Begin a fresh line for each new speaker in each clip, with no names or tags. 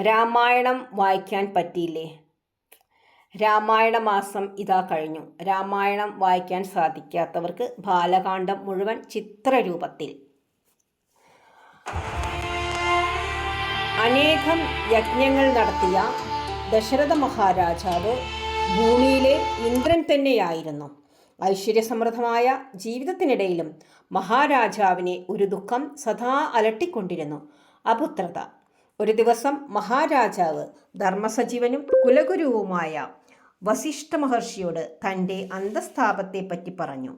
രാമായണം വായിക്കാൻ പറ്റിയില്ലേ? രാമായണ മാസം ഇതാ കഴിഞ്ഞു. രാമായണം വായിക്കാൻ സാധിക്കാത്തവർക്ക് ബാലകാന്ഡം മുഴുവൻ ചിത്രരൂപത്തിൽ. അനേകം യജ്ഞങ്ങൾ നടത്തിയ ദശരഥ മഹാരാജാവ് ഭൂമിയിലെ ഇന്ദ്രൻ തന്നെയായിരുന്നു. ഐശ്വര്യസമൃദ്ധമായ ജീവിതത്തിനിടയിലും മഹാരാജാവിനെ ഒരു ദുഃഖം സദാ അലട്ടിക്കൊണ്ടിരുന്നു. അപുത്രത ഒരു ദിവസം മഹാരാജാവ് ധർമ്മസജീവനും കുലഗുരുവുമായ വസിഷ്ഠ മഹർഷിയോട് തന്റെ അന്തസ്ഥാപത്തെപ്പറ്റി പറഞ്ഞു.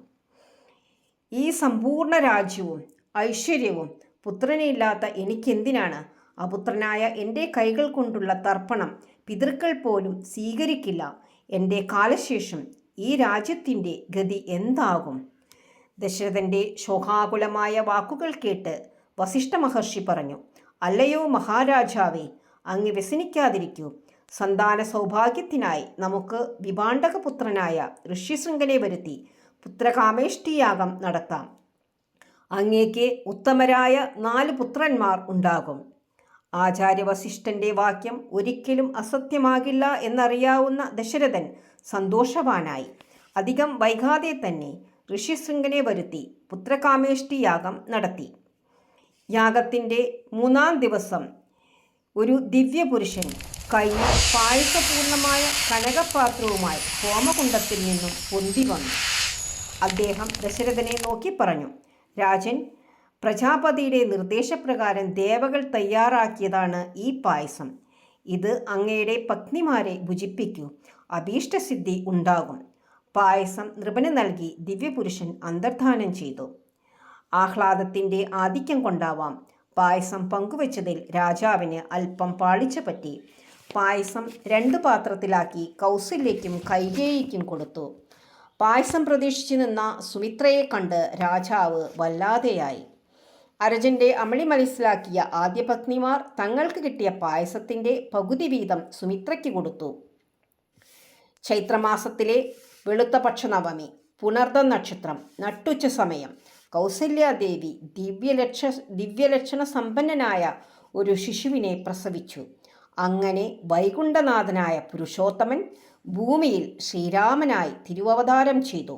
ഈ സമ്പൂർണ രാജ്യവും ഐശ്വര്യവും പുത്രനില്ലാത്ത എനിക്കെന്തിനാണ്? അപുത്രനായ എന്റെ കൈകൾ കൊണ്ടുള്ള തർപ്പണം പിതൃക്കൾ പോലും സ്വീകരിക്കില്ല. എന്റെ കാലശേഷം ഈ രാജ്യത്തിന്റെ ഗതി എന്താകും? ദശരഥന്റെ ശോകാകുലമായ വാക്കുകൾ കേട്ട് വസിഷ്ഠ മഹർഷി പറഞ്ഞു. അല്ലയോ മഹാരാജാവേ അങ്ങ് വ്യസനിക്കാതിരിക്കൂ. സന്താന സൗഭാഗ്യത്തിനായി നമുക്ക് വിഭാണ്ഡകപുത്രനായ ഋഷ്യശൃംഖലെ വരുത്തി പുത്രകാമേഷ്ടിയാഗം നടത്താം. അങ്ങേക്ക് ഉത്തമരായ നാല് പുത്രന്മാർ ഉണ്ടാകും. ആചാര്യവസിഷ്ഠന്റെ വാക്യം ഒരിക്കലും അസത്യമാകില്ല എന്നറിയാവുന്ന ദശരഥൻ സന്തോഷവാനായി. അധികം വൈകാതെ തന്നെ ഋഷ്യശൃംഖനെ വരുത്തി പുത്രകാമേഷ്ടിയാഗം നടത്തി. യാഗത്തിന്റെ മൂന്നാം ദിവസം ഒരു ദിവ്യപുരുഷൻ കയ്യിൽ പായസപൂർണമായ കനകപാത്രവുമായി ഹോമകുണ്ടത്തിൽ നിന്നും പൊന്തി വന്നു. അദ്ദേഹം ദശരഥനെ നോക്കി പറഞ്ഞു രാജൻ പ്രജാപതിയുടെ നിർദ്ദേശപ്രകാരം ദേവകൾ തയ്യാറാക്കിയതാണ് ഈ പായസം. ഇത് അങ്ങയുടെ പത്നിമാരെ ഭുജിപ്പിക്കൂ. അഭീഷ്ടസിദ്ധി ഉണ്ടാകും. പായസം നൃപന് നൽകി ദിവ്യപുരുഷൻ അന്തർധാനം ചെയ്തു. ആഹ്ലാദത്തിന്റെ ആധിക്യം കൊണ്ടാവാം. പായസം പങ്കുവച്ചതിൽ രാജാവിന് അല്പം പാളിച്ച പറ്റി. പായസം രണ്ട് പാത്രത്തിലാക്കി കൗസല്യയ്ക്കും കൈകേയിക്കും കൊടുത്തു. പായസം പ്രതീക്ഷിച്ചു നിന്ന സുമിത്രയെ കണ്ട് രാജാവ് വല്ലാതെയായി. അരജന്റെ അമളി മനസ്സിലാക്കിയ ആദ്യ പത്നിമാർ തങ്ങൾക്ക് കിട്ടിയ പായസത്തിന്റെ പകുതി വീതം സുമിത്രയ്ക്ക് കൊടുത്തു. ചൈത്രമാസത്തിലെ വെളുത്ത പക്ഷനവമി പുണർദ നക്ഷത്രം നട്ടുച്ച സമയം കൗസല്യാദേവി ദിവ്യലക്ഷ ദിവ്യലക്ഷണ സമ്പന്നനായ ഒരു ശിശുവിനെ പ്രസവിച്ചു. അങ്ങനെ വൈകുണ്ഠനാഥനായ പുരുഷോത്തമൻ ഭൂമിയിൽ ശ്രീരാമനായി തിരുവവതാരം ചെയ്തു.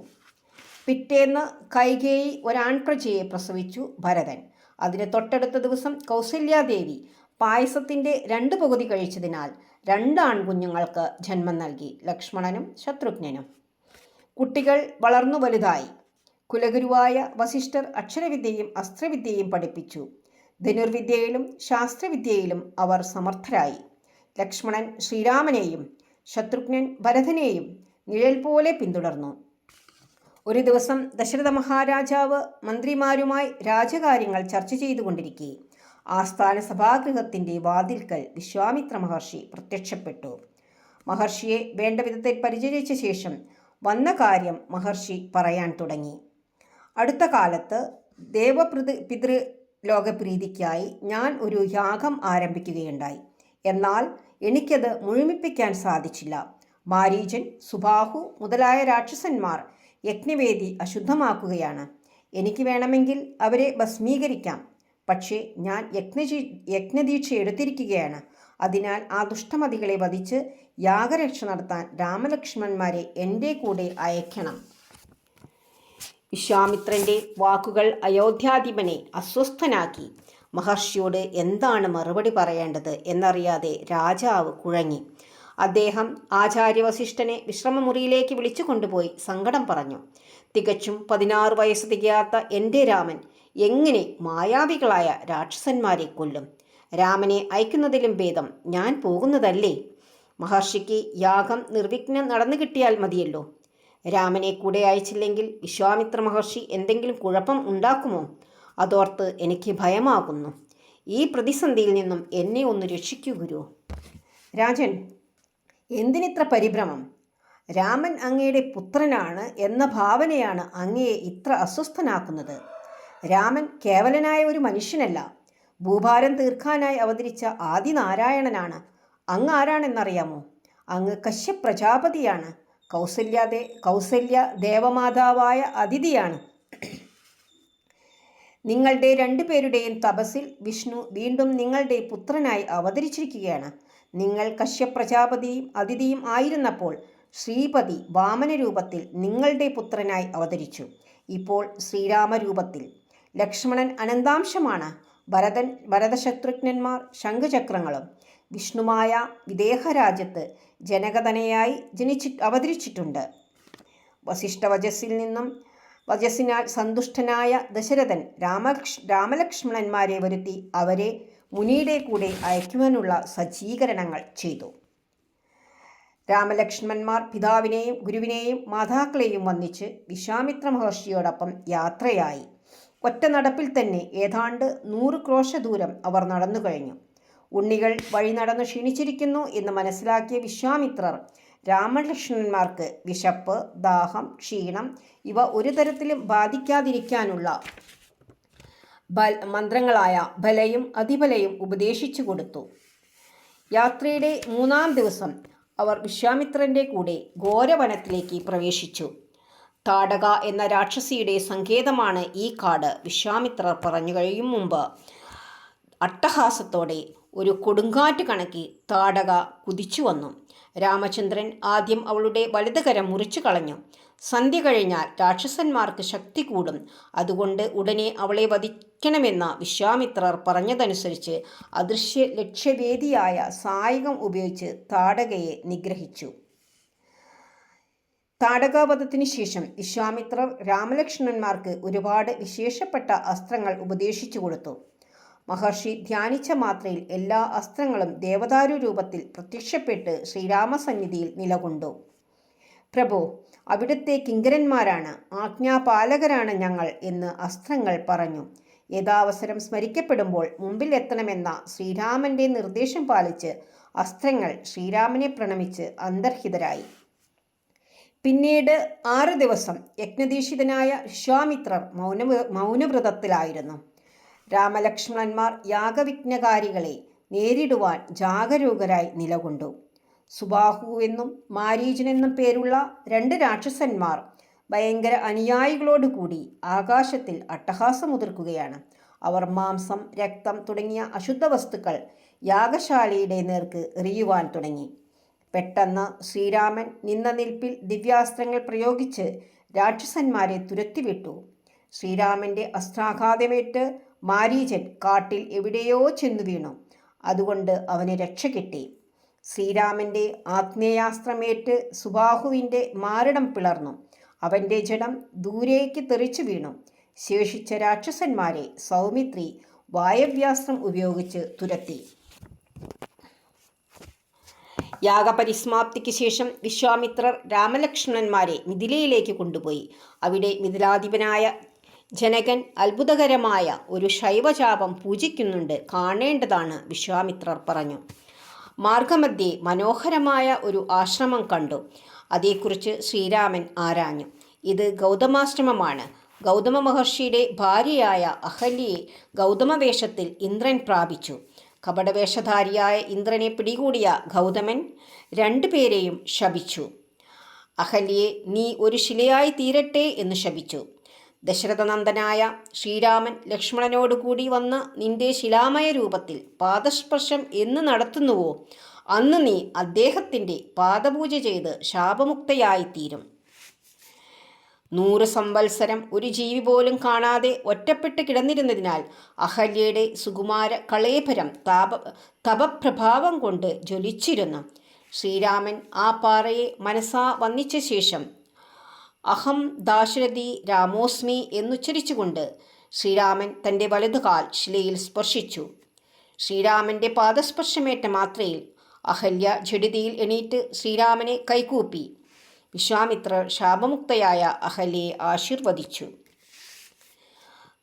പിറ്റേന്ന് കൈകേയി ഒരാൺപ്രജയെ പ്രസവിച്ചു ഭരതൻ. അതിന് തൊട്ടടുത്ത ദിവസം കൗസല്യാദേവി പായസത്തിന്റെ രണ്ട് പകുതി കഴിച്ചതിനാൽ രണ്ട് ആൺകുഞ്ഞുങ്ങൾക്ക് ജന്മം നൽകി ലക്ഷ്മണനും ശത്രുഘ്നനും. കുട്ടികൾ വളർന്നു വലുതായി. കുലഗുരുവായ വസിഷ്ഠർ അക്ഷരവിദ്യയും അസ്ത്രവിദ്യയും പഠിപ്പിച്ചു. ധനുർവിദ്യയിലും ശാസ്ത്രവിദ്യയിലും അവർ സമർത്ഥരായി. ലക്ഷ്മണൻ ശ്രീരാമനെയും ശത്രുഘ്നൻ ഭരതനെയും നിഴൽ പോലെ പിന്തുടർന്നു. ഒരു ദിവസം ദശരഥ മഹാരാജാവ് മന്ത്രിമാരുമായി രാജകാര്യങ്ങൾ ചർച്ച ചെയ്തുകൊണ്ടിരിക്കെ. ആസ്ഥാന സഭാഗൃഹത്തിന്റെ വാതിൽക്കൽ വിശ്വാമിത്ര മഹർഷി പ്രത്യക്ഷപ്പെട്ടു. മഹർഷിയെ വേണ്ട വിധത്തിൽ പരിചരിച്ച ശേഷം വന്ന കാര്യം മഹർഷി പറയാൻ തുടങ്ങി. അടുത്ത കാലത്ത് ദേവപ്രതി പിതൃ ലോകപ്രീതിക്കായി ഞാൻ ഒരു യാഗം ആരംഭിക്കുകയുണ്ടായി. എന്നാൽ എനിക്കത് മുഴുമിപ്പിക്കാൻ സാധിച്ചില്ല. മാരീചൻ സുബാഹു മുതലായ രാക്ഷസന്മാർ യജ്ഞവേദി അശുദ്ധമാക്കുകയാണ്. എനിക്ക് വേണമെങ്കിൽ അവരെ ഭസ്മീകരിക്കാം. പക്ഷേ ഞാൻ യജ്ഞജീ യജ്ഞദീക്ഷ എടുത്തിരിക്കുകയാണ്. അതിനാൽ ആ ദുഷ്ടമതികളെ വധിച്ച് യാഗരക്ഷ നടത്താൻ രാമലക്ഷ്മണന്മാരെ എന്റെ കൂടെ അയക്കണം വിശ്വാമിത്രന്റെ വാക്കുകൾ അയോധ്യാധിപനെ അസ്വസ്ഥനാക്കി. മഹർഷിയോട് എന്താണ് മറുപടി പറയേണ്ടത് എന്നറിയാതെ രാജാവ് കുഴങ്ങി. അദ്ദേഹം ആചാര്യവസിഷ്ഠനെ വിശ്രമമുറിയിലേക്ക് വിളിച്ചു കൊണ്ടുപോയി സങ്കടം പറഞ്ഞു. തികച്ചും പതിനാറ് വയസ്സ് തികയാത്ത എന്റെ രാമൻ എങ്ങനെ മായാവികളായ രാക്ഷസന്മാരെ കൊല്ലും? രാമനെ അയക്കുന്നതിലും ഭേദം ഞാൻ പോകുന്നതല്ലേ? മഹർഷിക്ക് യാഗം നിർവിഘ്നം നടന്നു കിട്ടിയാൽ മതിയല്ലോ. രാമനെ കൂടെ അയച്ചില്ലെങ്കിൽ വിശ്വാമിത്ര മഹർഷി എന്തെങ്കിലും കുഴപ്പം ഉണ്ടാക്കുമോ? അതോർത്ത് എനിക്ക് ഭയമാകുന്നു. ഈ പ്രതിസന്ധിയിൽ നിന്നും എന്നെ ഒന്ന് രക്ഷിക്കൂ ഗുരു. രാജൻ എന്തിനിത്ര പരിഭ്രമം? രാമൻ അങ്ങയുടെ പുത്രനാണ് എന്ന ഭാവനയാണ് അങ്ങയെ ഇത്ര അസ്വസ്ഥനാക്കുന്നത്. രാമൻ കേവലനായ ഒരു മനുഷ്യനല്ല. ഭൂഭാരം തീർക്കാനായി അവതരിച്ച ആദിനാരായണനാണ്. അങ്ങ് ആരാണെന്നറിയാമോ? അങ്ങ് കശ്യപ് പ്രജാപതിയാണ് കൗസല്യ ദേ കൗസല്യ ദേവമാതാവായ അതിഥിയാണ്. നിങ്ങളുടെ രണ്ടുപേരുടെയും തപസ്സിൽ വിഷ്ണു വീണ്ടും നിങ്ങളുടെ പുത്രനായി അവതരിച്ചിരിക്കുകയാണ്. നിങ്ങൾ കശ്യപ്രജാപതിയും അതിഥിയും ആയിരുന്നപ്പോൾ ശ്രീപതി വാമന രൂപത്തിൽ നിങ്ങളുടെ പുത്രനായി അവതരിച്ചു. ഇപ്പോൾ ശ്രീരാമരൂപത്തിൽ. ലക്ഷ്മണൻ അനന്താംശമാണ്. ഭരതൻ ഭരതശത്രുഘ്നന്മാർ ശംഖചക്രങ്ങളും വിഷ്ണുമായ വിദേഹരാജ്യത്ത് ജനകതനയായി ജനിച്ചി അവതരിച്ചിട്ടുണ്ട്. വസിഷ്ഠവചസ്സിൽ നിന്നും വചസ്സിനാൽ സന്തുഷ്ടനായ ദശരഥൻ രാമലക്ഷ് രാമലക്ഷ്മണന്മാരെ വരുത്തി അവരെ മുനിയുടെ കൂടെ അയക്കുവാനുള്ള സജ്ജീകരണങ്ങൾ ചെയ്തു. രാമലക്ഷ്മണന്മാർ പിതാവിനെയും ഗുരുവിനെയും മാതാക്കളെയും വന്നിച്ച് വിശ്വാമിത്ര മഹർഷിയോടൊപ്പം യാത്രയായി. ഒറ്റ നടപ്പിൽ തന്നെ ഏതാണ്ട് നൂറ് ക്രോശ ദൂരം അവർ നടന്നു കഴിഞ്ഞു ഉണ്ണികൾ വഴി നടന്ന് ക്ഷീണിച്ചിരിക്കുന്നു എന്ന് മനസ്സിലാക്കിയ വിശ്വാമിത്രർ രാമലക്ഷ്മണന്മാർക്ക് വിശപ്പ് ദാഹം ക്ഷീണം ഇവ ഒരു തരത്തിലും ബാധിക്കാതിരിക്കാനുള്ള ബൽ മന്ത്രങ്ങളായ ബലയും അതിബലയും ഉപദേശിച്ചു കൊടുത്തു. യാത്രയുടെ മൂന്നാം ദിവസം അവർ വിശ്വാമിത്രന്റെ കൂടെ ഘോരവനത്തിലേക്ക് പ്രവേശിച്ചു. താടക എന്ന രാക്ഷസിയുടെ സങ്കേതമാണ് ഈ കാട് വിശ്വാമിത്രർ പറഞ്ഞു കഴിയും മുമ്പ് അട്ടഹാസത്തോടെ ഒരു കൊടുങ്കാറ്റ് കണക്കി താടക കുതിച്ചു വന്നു. രാമചന്ദ്രൻ ആദ്യം അവളുടെ വലതുകരം മുറിച്ചു കളഞ്ഞു. സന്ധ്യ കഴിഞ്ഞാൽ രാക്ഷസന്മാർക്ക് ശക്തി കൂടും. അതുകൊണ്ട് ഉടനെ അവളെ വധിക്കണമെന്ന വിശ്വാമിത്രർ പറഞ്ഞതനുസരിച്ച് അദൃശ്യ ലക്ഷ്യവേദിയായ സായികം ഉപയോഗിച്ച് താടകയെ നിഗ്രഹിച്ചു. താടകാവധത്തിന് ശേഷം വിശ്വാമിത്രർ രാമലക്ഷ്മണന്മാർക്ക് ഒരുപാട് വിശേഷപ്പെട്ട അസ്ത്രങ്ങൾ ഉപദേശിച്ചു കൊടുത്തു. മഹർഷി ധ്യാനിച്ച മാത്രയിൽ എല്ലാ അസ്ത്രങ്ങളും ദേവദാരു രൂപത്തിൽ പ്രത്യക്ഷപ്പെട്ട് ശ്രീരാമസന്നിധിയിൽ നിലകൊണ്ടു. പ്രഭു അവിടുത്തെ കിങ്കരന്മാരാണ് ആജ്ഞാപാലകരാണ് ഞങ്ങൾ എന്ന് അസ്ത്രങ്ങൾ പറഞ്ഞു. യഥാവസരം സ്മരിക്കപ്പെടുമ്പോൾ മുമ്പിൽ എത്തണമെന്ന ശ്രീരാമന്റെ നിർദ്ദേശം പാലിച്ച് അസ്ത്രങ്ങൾ ശ്രീരാമനെ പ്രണമിച്ച് അന്തർഹിതരായി. പിന്നീട് ആറ് ദിവസം യജ്ഞദീക്ഷിതനായ വിശ്വാമിത്രർ മൗന മൗനവ്രതത്തിലായിരുന്നു. രാമലക്ഷ്മണന്മാർ യാഗവിഘ്നകാരികളെ നേരിടുവാൻ ജാഗരൂകരായി നിലകൊണ്ടു. സുബാഹു എന്നും മാരീജൻ എന്നും പേരുള്ള രണ്ട് രാക്ഷസന്മാർ ഭയങ്കര അനുയായികളോടുകൂടി ആകാശത്തിൽ അട്ടഹാസം അട്ടഹാസമുതിർക്കുകയാണ്. അവർ മാംസം രക്തം തുടങ്ങിയ അശുദ്ധ വസ്തുക്കൾ യാഗശാലയുടെ നേർക്ക് എറിയുവാൻ തുടങ്ങി. പെട്ടെന്ന് ശ്രീരാമൻ നിന്ന നിൽപ്പിൽ ദിവ്യാസ്ത്രങ്ങൾ പ്രയോഗിച്ച് രാക്ഷസന്മാരെ തുരത്തിവിട്ടു. ശ്രീരാമന്റെ അസ്ത്രാഘാതമേറ്റ് മാരീചൻ കാട്ടിൽ എവിടെയോ ചെന്നു വീണു. അതുകൊണ്ട് അവന് രക്ഷ കിട്ടി. ശ്രീരാമന്റെ ആഗ്നേയാസ്ത്രമേറ്റ് സുബാഹുവിന്റെ മാരടം പിളർന്നു. അവന്റെ ജലം ദൂരേക്ക് തെറിച്ചു വീണു. ശേഷിച്ച രാക്ഷസന്മാരെ സൗമിത്രി വായവ്യാസ്ത്രം ഉപയോഗിച്ച് തുരത്തി. യാഗപരിസമാപ്തിക്ക് ശേഷം വിശ്വാമിത്രർ രാമലക്ഷ്മണന്മാരെ മിഥിലയിലേക്ക് കൊണ്ടുപോയി. അവിടെ മിഥിലാധിപനായ ജനകൻ അത്ഭുതകരമായ ഒരു ശൈവചാപം പൂജിക്കുന്നുണ്ട് കാണേണ്ടതാണ് വിശ്വാമിത്രർ പറഞ്ഞു. മാർഗമധ്യേ മനോഹരമായ ഒരു ആശ്രമം കണ്ടു. അതേക്കുറിച്ച് ശ്രീരാമൻ ആരാഞ്ഞു. ഇത് ഗൗതമാശ്രമമാണ്. ഗൗതമ മഹർഷിയുടെ ഭാര്യയായ അഹല്യയെ ഗൗതമവേഷത്തിൽ ഇന്ദ്രൻ പ്രാപിച്ചു. കപടവേഷധാരിയായ ഇന്ദ്രനെ പിടികൂടിയ ഗൗതമൻ രണ്ടുപേരെയും ശപിച്ചു. അഹല്യെ നീ ഒരു ശിലയായി തീരട്ടെ എന്ന് ശപിച്ചു. ദശരഥനന്ദനായ ശ്രീരാമൻ ലക്ഷ്മണനോടുകൂടി വന്ന് നിന്റെ ശിലാമയ രൂപത്തിൽ പാദസ്പർശം എന്ന് നടത്തുന്നുവോ? അന്ന് നീ അദ്ദേഹത്തിന്റെ പാദപൂജ ചെയ്ത് ശാപമുക്തയായിത്തീരും. നൂറ് സംവത്സരം ഒരു ജീവി പോലും കാണാതെ ഒറ്റപ്പെട്ട് കിടന്നിരുന്നതിനാൽ അഹല്യയുടെ സുകുമാര കളേഭരം താപ തപപ്രഭാവം കൊണ്ട് ജ്വലിച്ചിരുന്നു. ശ്രീരാമൻ ആ പാറയെ മനസ്സാ വന്നിച്ച ശേഷം അഹം ദാശരഥി രാമോസ്മി എന്നുച്ചരിച്ചുകൊണ്ട് ശ്രീരാമൻ തന്റെ വലതുകാൽ ശിലയിൽ സ്പർശിച്ചു. ശ്രീരാമന്റെ പാദസ്പർശമേറ്റ മാത്രയിൽ അഹല്യ ജഡിതിയിൽ എണീറ്റ് ശ്രീരാമനെ കൈകൂപ്പി. വിശ്വാമിത്രർ ശാപമുക്തയായ അഹല്യയെ ആശീർവദിച്ചു.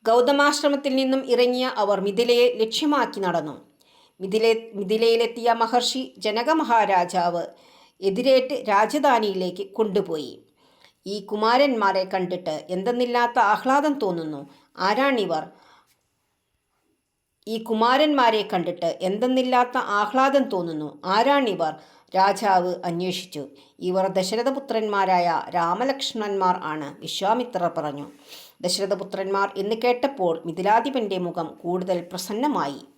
ഗൗതമാശ്രമത്തിൽ നിന്നും ഇറങ്ങിയ അവർ മിഥിലയെ ലക്ഷ്യമാക്കി നടന്നു. മിഥിലെ മിഥിലയിലെത്തിയ മഹർഷി ജനക മഹാരാജാവ് എതിരേറ്റ് രാജധാനിയിലേക്ക് കൊണ്ടുപോയി. ഈ കുമാരന്മാരെ കണ്ടിട്ട് എന്തെന്നില്ലാത്ത ആഹ്ലാദം തോന്നുന്നു. ആരാണിവർ? ഈ കുമാരന്മാരെ കണ്ടിട്ട് എന്തെന്നില്ലാത്ത ആഹ്ലാദം തോന്നുന്നു. ആരാണിവർ? രാജാവ് അന്വേഷിച്ചു. ഇവർ ദശരഥപുത്രന്മാരായ രാമലക്ഷ്മണന്മാർ ആണ് വിശ്വാമിത്രർ പറഞ്ഞു. ദശരഥപുത്രന്മാർ എന്ന് കേട്ടപ്പോൾ മിഥിലാധിപന്റെ മുഖം കൂടുതൽ പ്രസന്നമായി.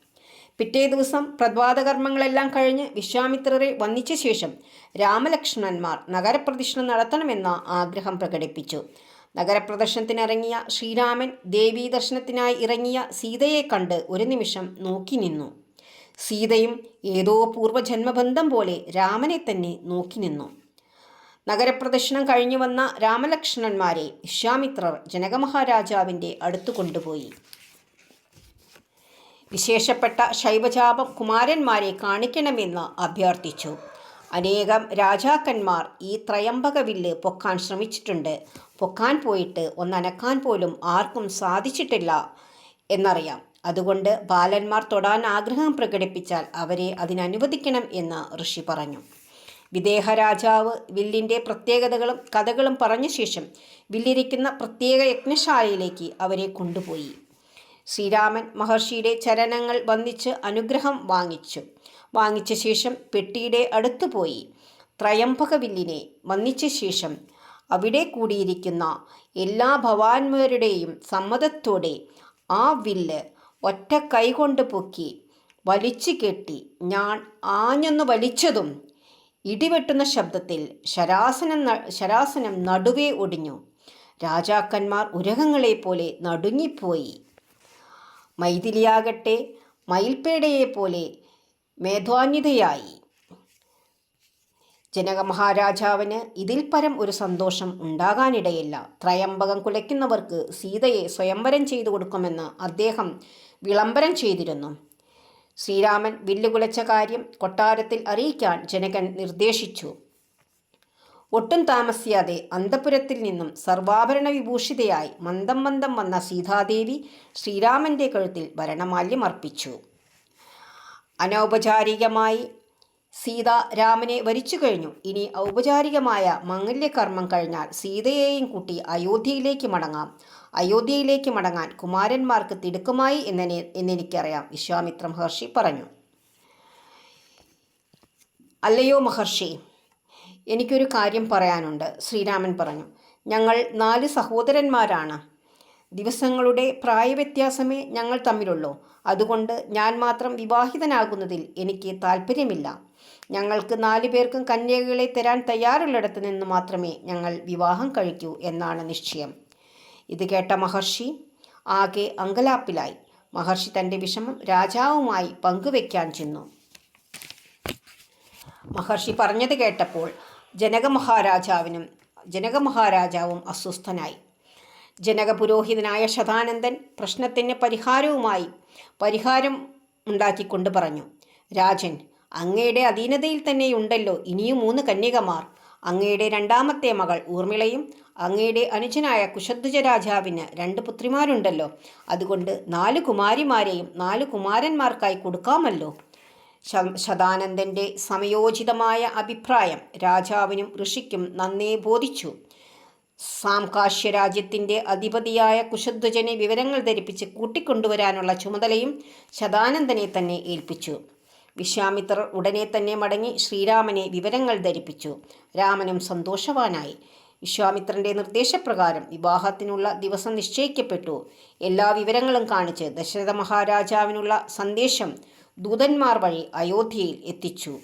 പിറ്റേ ദിവസം പ്രഭാതകർമ്മങ്ങളെല്ലാം കഴിഞ്ഞ് വിശ്വാമിത്രരെ വന്നിച്ച ശേഷം രാമലക്ഷ്മണന്മാർ നഗരപ്രദക്ഷിണം നടത്തണമെന്ന ആഗ്രഹം പ്രകടിപ്പിച്ചു. നഗരപ്രദർശനത്തിനിറങ്ങിയ ശ്രീരാമൻ ദേവീ ദർശനത്തിനായി ഇറങ്ങിയ സീതയെ കണ്ട് ഒരു നിമിഷം നോക്കി നിന്നു. സീതയും ഏതോ പൂർവജന്മബന്ധം പോലെ രാമനെ തന്നെ നോക്കി നിന്നു. നഗരപ്രദക്ഷിണം കഴിഞ്ഞു വന്ന രാമലക്ഷ്മണന്മാരെ വിശ്വാമിത്രർ ജനകമഹാരാജാവിന്റെ അടുത്തു കൊണ്ടുപോയി. വിശേഷപ്പെട്ട ശൈവചാപം കുമാരന്മാരെ കാണിക്കണമെന്ന് അഭ്യർത്ഥിച്ചു. അനേകം രാജാക്കന്മാർ ഈ ത്രയംബക വില്ല് പൊക്കാൻ ശ്രമിച്ചിട്ടുണ്ട്. പൊക്കാൻ പോയിട്ട് ഒന്നനക്കാൻ പോലും ആർക്കും സാധിച്ചിട്ടില്ല എന്നറിയാം. അതുകൊണ്ട് ബാലന്മാർ തൊടാൻ ആഗ്രഹം പ്രകടിപ്പിച്ചാൽ അവരെ അതിനനുവദിക്കണം എന്ന് ഋഷി പറഞ്ഞു. വിദേഹ രാജാവ് വില്ലിന്റെ പ്രത്യേകതകളും കഥകളും പറഞ്ഞ ശേഷം വില്ലിരിക്കുന്ന പ്രത്യേക യജ്ഞശാലയിലേക്ക് അവരെ കൊണ്ടുപോയി. ശ്രീരാമൻ മഹർഷിയുടെ ചരണങ്ങൾ വന്നിച്ച് അനുഗ്രഹം വാങ്ങിച്ചു. വാങ്ങിച്ച ശേഷം പെട്ടിയുടെ അടുത്തു പോയി. ത്രയംബകവില്ലിനെ വന്ദിച്ച ശേഷം അവിടെ കൂടിയിരിക്കുന്ന എല്ലാ ഭവാന്മാരുടെയും സമ്മതത്തോടെ ആ വില്ല് ഒറ്റ കൈകൊണ്ട് പൊക്കി വലിച്ചു കെട്ടി ഞാൻ ആഞ്ഞൊന്ന് വലിച്ചതും ഇടിവെട്ടുന്ന ശബ്ദത്തിൽ ശരാസനം ശരാസനം നടുവേ ഒടിഞ്ഞു. രാജാക്കന്മാർ ഉരകങ്ങളെപ്പോലെ നടുങ്ങിപ്പോയി. മൈഥിലിയാകട്ടെ മയിൽപ്പേടയെപ്പോലെ മേധാന്വിതയായി ജനക മഹാരാജാവിന് ഇതിൽ പരം ഒരു സന്തോഷം ഉണ്ടാകാനിടയില്ല. ത്രയംബകം കുലയ്ക്കുന്നവർക്ക് സീതയെ സ്വയംവരം ചെയ്തു കൊടുക്കുമെന്ന് അദ്ദേഹം വിളംബരം ചെയ്തിരുന്നു. ശ്രീരാമൻ വില്ലുകുലച്ച കാര്യം കൊട്ടാരത്തിൽ അറിയിക്കാൻ ജനകൻ നിർദ്ദേശിച്ചു. ഒട്ടും താമസിയാതെ അന്തപുരത്തിൽ നിന്നും സർവാഭരണ വിഭൂഷിതയായി മന്ദം മന്ദം വന്ന സീതാദേവി ശ്രീരാമന്റെ കഴുത്തിൽ ഭരണമാല്യം അർപ്പിച്ചു. അനൗപചാരികമായി സീത രാമനെ വരിച്ചു കഴിഞ്ഞു. ഇനി ഔപചാരികമായ മംഗല്യകർമ്മം കഴിഞ്ഞാൽ സീതയെയും കൂട്ടി അയോധ്യയിലേക്ക് മടങ്ങാം. അയോധ്യയിലേക്ക് മടങ്ങാൻ കുമാരന്മാർക്ക് തിടുക്കമായി എന്നെ എന്നെനിക്കറിയാം വിശ്വാമിത്ര മഹർഷി പറഞ്ഞു. അല്ലയോ മഹർഷി എനിക്കൊരു കാര്യം പറയാനുണ്ട് ശ്രീരാമൻ പറഞ്ഞു. ഞങ്ങൾ നാല് സഹോദരന്മാരാണ്. ദിവസങ്ങളുടെ പ്രായവ്യത്യാസമേ ഞങ്ങൾ തമ്മിലുള്ളൂ. അതുകൊണ്ട് ഞാൻ മാത്രം വിവാഹിതനാകുന്നതിൽ എനിക്ക് താല്പര്യമില്ല ഞങ്ങൾക്ക് നാലു പേർക്കും കന്യകകളെ തരാൻ തയ്യാറുള്ളിടത്ത് നിന്ന് മാത്രമേ ഞങ്ങൾ വിവാഹം കഴിക്കൂ എന്നാണ് നിശ്ചയം. ഇത് കേട്ട മഹർഷി ആകെ അങ്കലാപ്പിലായി. മഹർഷി തന്റെ വിഷമം രാജാവുമായി പങ്കുവെക്കാൻ ചെന്നു. മഹർഷി പറഞ്ഞത് കേട്ടപ്പോൾ ജനകമഹാരാജാവിനും ജനകമഹാരാജാവും അസ്വസ്ഥനായി. ജനകപുരോഹിതനായ ശതാനന്ദൻ പ്രശ്നത്തിന് പരിഹാരവുമായി പരിഹാരം ഉണ്ടാക്കിക്കൊണ്ട് പറഞ്ഞു രാജൻ അങ്ങയുടെ അധീനതയിൽ തന്നെയുണ്ടല്ലോ ഇനിയും മൂന്ന് കന്യകമാർ. അങ്ങയുടെ രണ്ടാമത്തെ മകൾ ഊർമിളയും അങ്ങയുടെ അനുജനായ കുശധ്വജ രാജാവിന് രണ്ട് പുത്രിമാരുണ്ടല്ലോ. അതുകൊണ്ട് നാല് കുമാരിമാരെയും നാല് കുമാരന്മാർക്കായി കൊടുക്കാമല്ലോ. ശതാനന്ദന്റെ സമയോചിതമായ അഭിപ്രായം രാജാവിനും ഋഷിക്കും നന്നേ ബോധിച്ചു. സാംകാശ്യ രാജ്യത്തിന്റെ അധിപതിയായ കുശധ്വജനെ വിവരങ്ങൾ ധരിപ്പിച്ച് കൂട്ടിക്കൊണ്ടുവരാനുള്ള ചുമതലയും ശതാനന്ദനെ തന്നെ ഏൽപ്പിച്ചു. വിശ്വാമിത്രർ ഉടനെ തന്നെ മടങ്ങി ശ്രീരാമനെ വിവരങ്ങൾ ധരിപ്പിച്ചു. രാമനും സന്തോഷവാനായി. വിശ്വാമിത്രന്റെ നിർദ്ദേശപ്രകാരം വിവാഹത്തിനുള്ള ദിവസം നിശ്ചയിക്കപ്പെട്ടു. എല്ലാ വിവരങ്ങളും കാണിച്ച് ദശരഥ മഹാരാജാവിനുള്ള സന്ദേശം ദൂതന്മാർ വഴി അയോധ്യയിൽ എത്തിച്ചു.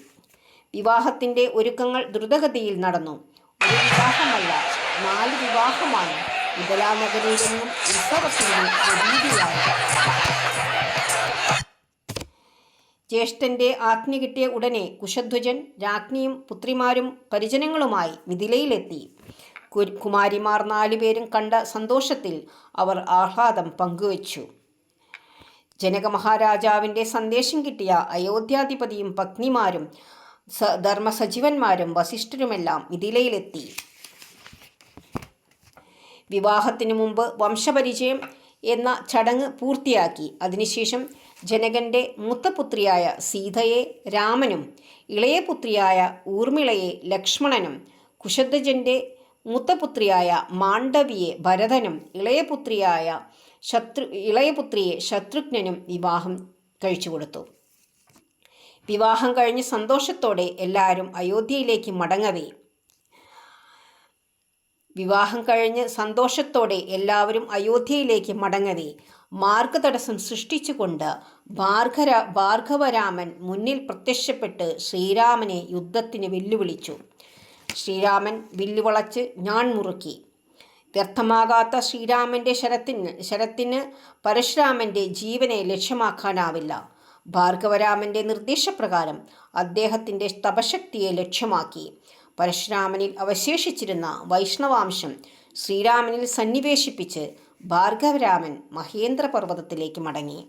വിവാഹത്തിന്റെ ഒരുക്കങ്ങൾ ദ്രുതഗതിയിൽ നടന്നു. ഒരു വിവാഹമല്ല നാല് വിവാഹമാണ് മുതലാനഗരിയിൽ നിന്നും ജ്യേഷ്ഠന്റെ ആജ്ഞ കിട്ടിയ ഉടനെ കുശധ്വജൻ രാജ്ഞിയും പുത്രിമാരും പരിജനങ്ങളുമായി മിഥിലയിലെത്തി. കുമാരിമാർ നാലുപേരും കണ്ട സന്തോഷത്തിൽ അവർ ആഹ്ലാദം പങ്കുവച്ചു. ജനക മഹാരാജാവിന്റെ സന്ദേശം കിട്ടിയ അയോധ്യാധിപതിയും പത്നിമാരും ധർമ്മസജീവന്മാരും വസിഷ്ഠരുമെല്ലാം മിഥിലയിലെത്തി വിവാഹത്തിനു മുമ്പ് വംശപരിചയം എന്ന ചടങ്ങ് പൂർത്തിയാക്കി. അതിനുശേഷം ജനകന്റെ മുത്തപുത്രിയായ സീതയെ രാമനും ഇളയപുത്രിയായ ഊർമിളയെ ലക്ഷ്മണനും കുശധ്വജന്റെ മുത്തപുത്രിയായ മാണ്ഡവിയെ ഭരതനും ഇളയപുത്രിയായ ശത്രു ഇളയപുത്രിയെ ശത്രുഘ്നനും വിവാഹം കഴിച്ചു കൊടുത്തു. വിവാഹം കഴിഞ്ഞ് സന്തോഷത്തോടെ എല്ലാവരും അയോധ്യയിലേക്ക് മടങ്ങവേ. വിവാഹം കഴിഞ്ഞ് സന്തോഷത്തോടെ എല്ലാവരും അയോധ്യയിലേക്ക് മടങ്ങവേ. മാർഗതടസ്സം സൃഷ്ടിച്ചുകൊണ്ട് ഭാർഗര ഭാർഗവരാമൻ മുന്നിൽ പ്രത്യക്ഷപ്പെട്ട് ശ്രീരാമനെ യുദ്ധത്തിന് വെല്ലുവിളിച്ചു. ശ്രീരാമൻ വില്ലുവളച്ച് ഞാൻ മുറുക്കി വ്യർത്ഥമാകാത്ത ശ്രീരാമന്റെ ശരത്തിന് ശരത്തിന് പരശുരാമന്റെ ജീവനെ ലക്ഷ്യമാക്കാനാവില്ല. ഭാർഗവരാമന്റെ നിർദ്ദേശപ്രകാരം അദ്ദേഹത്തിന്റെ തപശക്തിയെ ലക്ഷ്യമാക്കി. പരശുരാമനിൽ അവശേഷിച്ചിരുന്ന വൈഷ്ണവാംശം ശ്രീരാമനിൽ സന്നിവേശിപ്പിച്ച് ഭാർഗവരാമൻ മഹേന്ദ്ര പർവതത്തിലേക്ക് മടങ്ങി.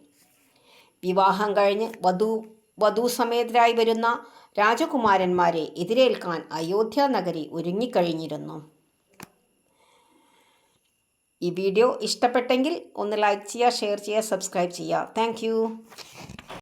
വിവാഹം കഴിഞ്ഞ് വധു വധുസമേതരായി വരുന്ന രാജകുമാരന്മാരെ എതിരേൽക്കാൻ അയോധ്യ നഗരി ഒരുങ്ങിക്കഴിഞ്ഞിരുന്നു. ഈ വീഡിയോ ഇഷ്ടപ്പെട്ടെങ്കിൽ ഒന്ന് ലൈക്ക് ചെയ്യുക ഷെയർ ചെയ്യുക സബ്സ്ക്രൈബ് ചെയ്യുക. താങ്ക്